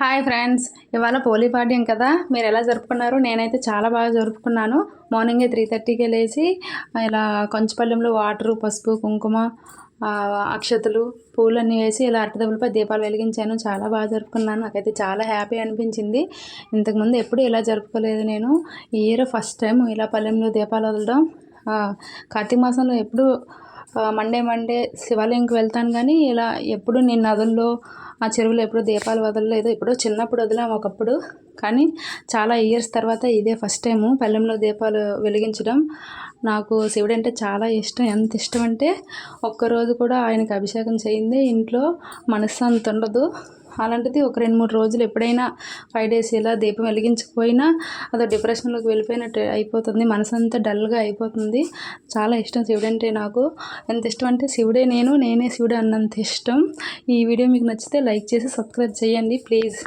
Hi friends ఇవాళ పోలీ పాడ్యం కదా మీరు ఎలా జరుపుకున్నారు? నేనైతే చాలా బాగా జరుపుకున్నాను. మార్నింగే త్రీ థర్టీకే లేచి ఇలా కొంచపల్లెంలో వాటరు పసుపు కుంకుమ అక్షతలు పూలన్నీ వేసి ఇలా అట్టదబ్బులపై దీపాలు వెలిగించాను. చాలా బాగా జరుపుకున్నాను. నాకైతే చాలా హ్యాపీ అనిపించింది. ఇంతకుముందు ఎప్పుడు ఇలా జరుపుకోలేదు నేను. ఈ ఇయర్ ఫస్ట్ టైం ఇలా పల్లెంలో దీపాలు వదలడం. కార్తీక మాసంలో ఎప్పుడు మండే మండే శివాలయంకి వెళ్తాను కానీ ఇలా ఎప్పుడు నేను నదుల్లో ఆ చెరువులో ఎప్పుడు దీపాలు వదలలేదు ఎప్పుడో చిన్నప్పుడు వదిలాము ఒకప్పుడు. కానీ చాలా ఇయర్స్ తర్వాత ఇదే ఫస్ట్ టైము పల్లెంలో దీపాలు వెలిగించడం నాకు శివుడు అంటే చాలా ఇష్టం. ఎంత ఇష్టం అంటే ఒక్కరోజు కూడా ఆయనకి అభిషేకం చేయింది ఇంట్లో మనశ్శాంతి ఉండదు. అలాంటిది ఒక రెండు మూడు రోజులు ఎప్పుడైనా ఫైవ్ డేస్ ఇలా దీపం వెలిగించకపోయినా అదో డిప్రెషన్లోకి వెళ్ళిపోయినట్టు అయిపోతుంది. మనసంతా డల్గా అయిపోతుంది. చాలా ఇష్టం శివుడు అంటే నాకు. ఎంత ఇష్టం అంటే శివుడే నేను నేనే శివుడే అన్నంత ఇష్టం. ఈ వీడియో మీకు నచ్చితే లైక్ చేసి సబ్స్క్రైబ్ చేయండి. ప్లీజ్.